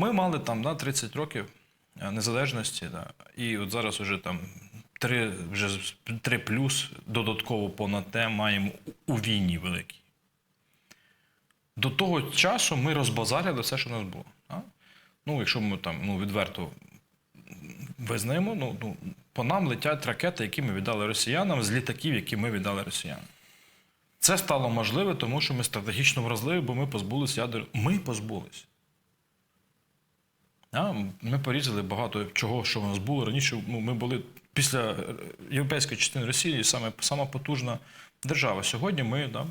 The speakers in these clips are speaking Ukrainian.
ми мали там да, 30 років е, незалежності, да, і от зараз уже там 3, вже 3 плюс додатково понад те маємо у війні великій. До того часу ми розбазарили все, що в нас було. Да? Ну, якщо ми там ну, відверто визнаємо, ну, ну, по нам летять ракети, які ми віддали росіянам, з літаків, які ми віддали росіянам. Це стало можливе, тому що ми стратегічно вразливі, бо ми позбулися ядер. Ми позбулися. А, Ми порізали багато чого, що в нас було. Раніше ну, ми були після е, європейської частини Росії саме сама потужна держава. Сьогодні ми да,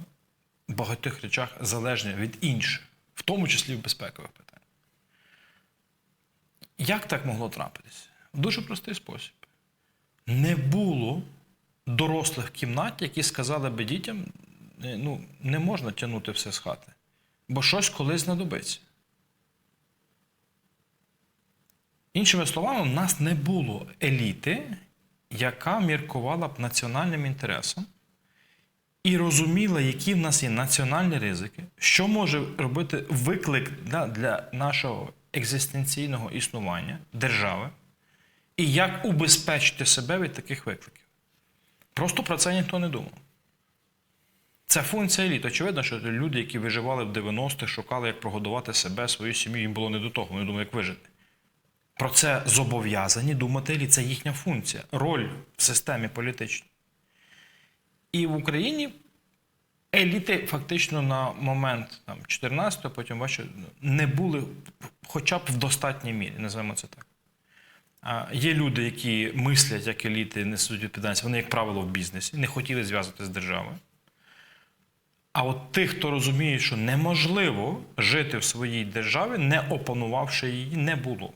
в багатьох речах залежні від інших, в тому числі в безпекових питаннях. Як так могло трапитися? В дуже простий спосіб. Не було дорослих в кімнаті, які сказали би дітям, «Е, ну, не можна тягнути все з хати, бо щось колись знадобиться. Іншими словами, в нас не було еліти, яка міркувала б національним інтересом і розуміла, які в нас є національні ризики, що може робити виклик для, для нашого екзистенційного існування держави, і як убезпечити себе від таких викликів. Просто про це ніхто не думав. Це функція еліт. Очевидно, що люди, які виживали в 90-х, шукали, як прогодувати себе, свою сім'ю, їм було не до того, вони думали, як вижити. Про це зобов'язані думати. Це їхня функція, роль в системі політичній. І в Україні еліти фактично на момент 14-го, потім бачу, не були хоча б в достатній мірі, називаємо це так. Є люди, які мислять як еліти, несуть відповідальність, вони, як правило, в бізнесі, не хотіли зв'язувати з державою. А от тих, хто розуміє, що неможливо жити в своїй державі, не опанувавши її, не було.